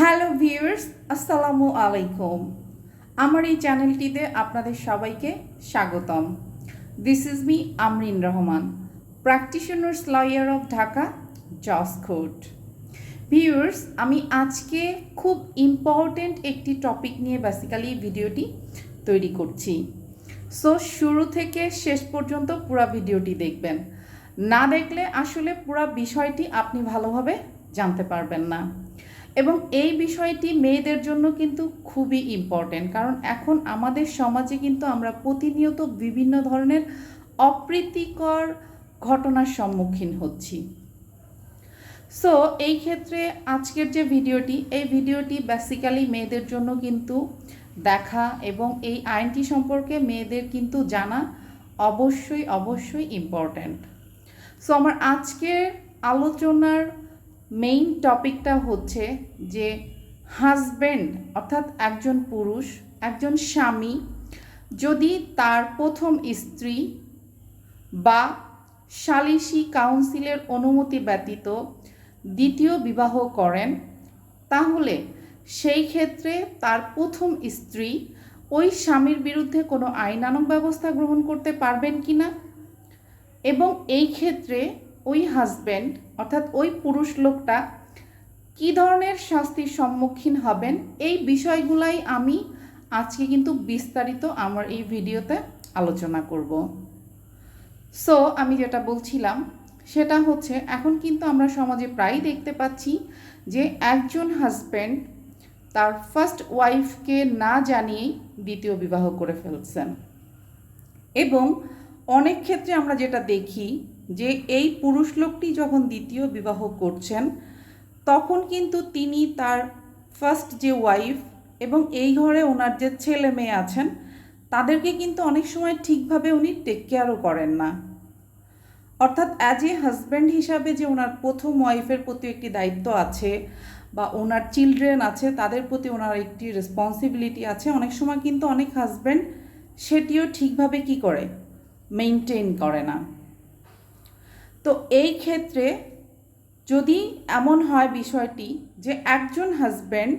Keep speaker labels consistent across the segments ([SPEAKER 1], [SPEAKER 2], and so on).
[SPEAKER 1] Hello viewers আসসালামু আলাইকুম আমার এই চ্যানেলটিতে আপনাদের সবাইকে স্বাগতম। This is me Amrin Rahman practitioners lawyer of Dhaka Jos court viewers আমি আজকে খুব ইম্পর্ট্যান্ট একটি টপিক নিয়ে বেসিক্যালি ভিডিওটি তৈরি করছি। সো শুরু থেকে শেষ পর্যন্ত পুরো ভিডিওটি দেখবেন না দেখলে আসলে পুরো বিষয়টি আপনি ভালোভাবে জানতে পারবেন না। এবং এই বিষয়টি মেয়েদের জন্য কিন্তু খুবই ইম্পর্টেন্ট কারণ এখন আমাদের সমাজে কিন্তু আমরা প্রতিনিয়ত বিভিন্ন ধরনের অপ্রীতিকর ঘটনার সম্মুখীন হচ্ছি। সো এই ক্ষেত্রে আজকের যে ভিডিওটি, এই ভিডিওটি বেসিক্যালি মেয়েদের জন্য কিন্তু দেখা এবং এই আইনটি সম্পর্কে মেয়েদের কিন্তু জানা অবশ্যই অবশ্যই ইম্পর্ট্যান্ট সো আমার আজকের আলোচনার মেইন টপিকটা হচ্ছে যে হাজব্যান্ড অর্থাৎ একজন পুরুষ, একজন স্বামী যদি তার প্রথম স্ত্রী বা সালিসি কাউন্সিলের অনুমতি ব্যতীত দ্বিতীয় বিবাহ করেন, তাহলে সেই ক্ষেত্রে তার প্রথম স্ত্রী ওই স্বামীর বিরুদ্ধে কোনো আইনানুগ ব্যবস্থা গ্রহণ করতে পারবেন কি না এবং এই ক্ষেত্রে ওই হাজব্যান্ড অর্থাৎ ওই পুরুষ লোকটা কী ধরনের শাস্তির সম্মুখীন হবেন, এই বিষয়গুলাই আমি আজকে কিন্তু বিস্তারিত আমার এই ভিডিওতে আলোচনা করব। সো আমি যেটা বলছিলাম, সেটা হচ্ছে এখন কিন্তু আমরা সমাজে প্রায়ই দেখতে পাচ্ছি যে একজন হাজব্যান্ড তার ফার্স্ট ওয়াইফকে না জানিয়েই দ্বিতীয় বিবাহ করে ফেলছেন। এবং অনেক ক্ষেত্রে আমরা যেটা দেখি যে এই পুরুষ লোকটি যখন দ্বিতীয় বিবাহ করছেন, তখন কিন্তু তিনি তার ফার্স্ট যে ওয়াইফ এবং এই ঘরে ওনার যে ছেলে মেয়ে আছেন, তাদেরকে কিন্তু অনেক সময় ঠিকভাবে উনি টেক কেয়ারও করেন না। অর্থাৎ অ্যাজ এ হাজব্যান্ড হিসাবে যে ওনার প্রথম ওয়াইফের প্রতি একটি দায়িত্ব আছে বা ওনার চিলড্রেন আছে, তাদের প্রতি ওনার একটি রেসপন্সিবিলিটি আছে, অনেক সময় কিন্তু অনেক হাজব্যান্ড সেটিও ঠিকভাবে কি করে? মেনটেন করে না। তো এই ক্ষেত্রে যদি এমন হয় বিষয়টি যে একজন হাজব্যান্ড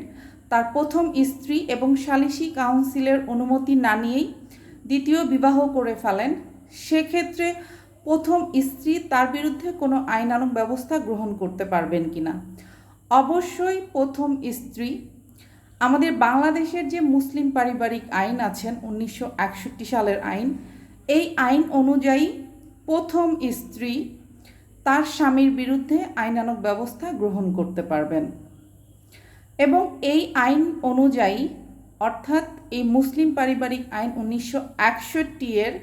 [SPEAKER 1] তার প্রথম স্ত্রী এবং সালিসি কাউন্সিলের অনুমতি না নিয়েই দ্বিতীয় বিবাহ করে ফেলেন, সেক্ষেত্রে প্রথম স্ত্রী তার বিরুদ্ধে কোনো আইনানুগ ব্যবস্থা গ্রহণ করতে পারবেন কি না অবশ্যই প্রথম স্ত্রী। আমাদের বাংলাদেশের যে মুসলিম পারিবারিক আইন আছেন উনিশশো একষট্টি সালের আইন, এই আইন অনুযায়ী প্রথম স্ত্রী তার স্বামীর বিরুদ্ধে আইনানক ব্যবস্থা গ্রহণ করতে পারবেন। এবং এই আইন অনুযায়ী, অর্থাৎ এই মুসলিম পারিবারিক আইন উনিশশো একষট্টি এর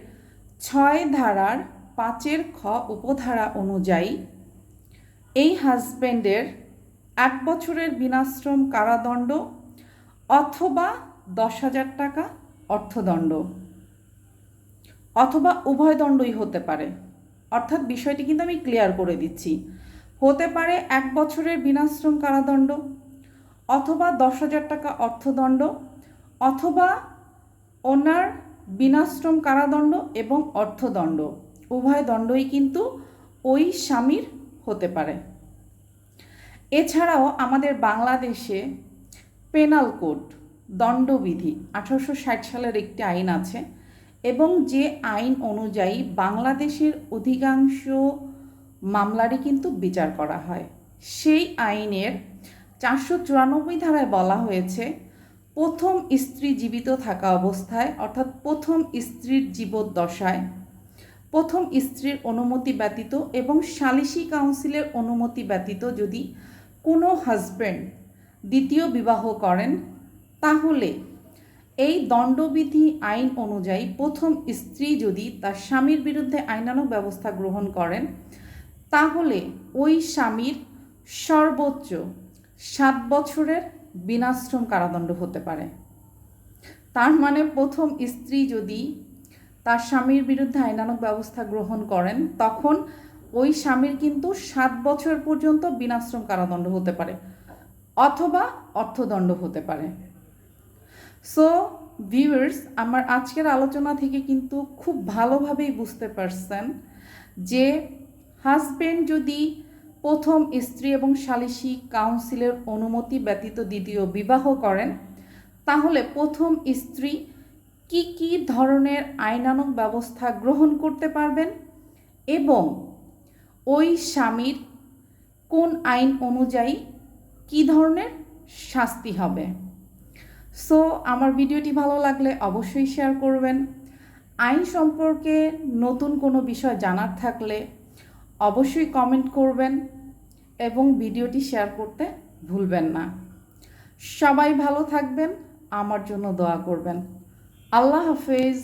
[SPEAKER 1] ছয় ধারার পাঁচের খ উপধারা অনুযায়ী, এই হাজব্যান্ডের এক বছরের বিনাশ্রম কারাদণ্ড অথবা দশ হাজার টাকা অর্থদণ্ড, অথবা উভয় দণ্ডই হতে পারে। অর্থাৎ বিষয়টি কিন্তু আমি ক্লিয়ার করে দিচ্ছি। হতে পারে এক বছরের বিনাশ্রম কারাদণ্ড, অথবা দশ হাজার টাকা অর্থদণ্ড, অথবা ওনার বিনাশ্রম কারাদণ্ড এবং অর্থদণ্ড। উভয় দণ্ডই কিন্তু ওই স্বামীর হতে পারে। এছাড়াও আমাদের বাংলাদেশে পেনাল কোড দণ্ডবিধি, আঠারোশো ষাট সালের একটি আইন আছে। এবং যে আইন অনুযায়ী বাংলাদেশের অধিকাংশ মামলারই কিন্তু বিচার করা হয়। সেই আইনের চারশো চুরানব্বই ধারায় বলা হয়েছে, প্রথম স্ত্রী জীবিত থাকা অবস্থায়, অর্থাৎ প্রথম স্ত্রীর জীবদ্দশায়, প্রথম স্ত্রীর অনুমতি ব্যতীত এবং সালিসি কাউন্সিলের অনুমতি ব্যতীত যদি কোনো হাজব্যান্ড দ্বিতীয় বিবাহ করেন, তাহলে এই দণ্ডবিধি আইন অনুযায়ী প্রথম স্ত্রী যদি তার স্বামীর বিরুদ্ধে আইনানুগ ব্যবস্থা গ্রহণ করেন, তাহলে ওই স্বামীর সর্বোচ্চ সাত বছরের বিনাশ্রম কারাদণ্ড হতে পারে। তার মানে প্রথম স্ত্রী যদি তার স্বামীর বিরুদ্ধে আইনানুগ ব্যবস্থা গ্রহণ করেন, তখন ওই স্বামীর কিন্তু সাত বছর পর্যন্ত বিনাশ্রম কারাদণ্ড হতে পারে, অথবা অর্থদণ্ড হতে পারে। সো ভিউয়ার্স আমার আজকের আলোচনা থেকে কিন্তু খুব ভালোভাবেই বুঝতে পারছেন যে হাজব্যান্ড যদি প্রথম স্ত্রী এবং সালিসি কাউন্সিলের অনুমতি ব্যতীত দ্বিতীয় বিবাহ করেন, তাহলে প্রথম স্ত্রী কি কি ধরনের আইনানুগ ব্যবস্থা গ্রহণ করতে পারবেন এবং ওই স্বামীর কোন আইন অনুযায়ী কি ধরনের শাস্তি হবে? সো আমার ভিডিওটি ভালো লাগলে অবশ্যই শেয়ার করবেন। আইন সম্পর্কে নতুন কোনো বিষয় জানার থাকলে অবশ্যই কমেন্ট করবেন এবং ভিডিওটি শেয়ার করতে ভুলবেন না। সবাই ভালো থাকবেন, আমার জন্য দোয়া করবেন। আল্লাহ হাফেজ।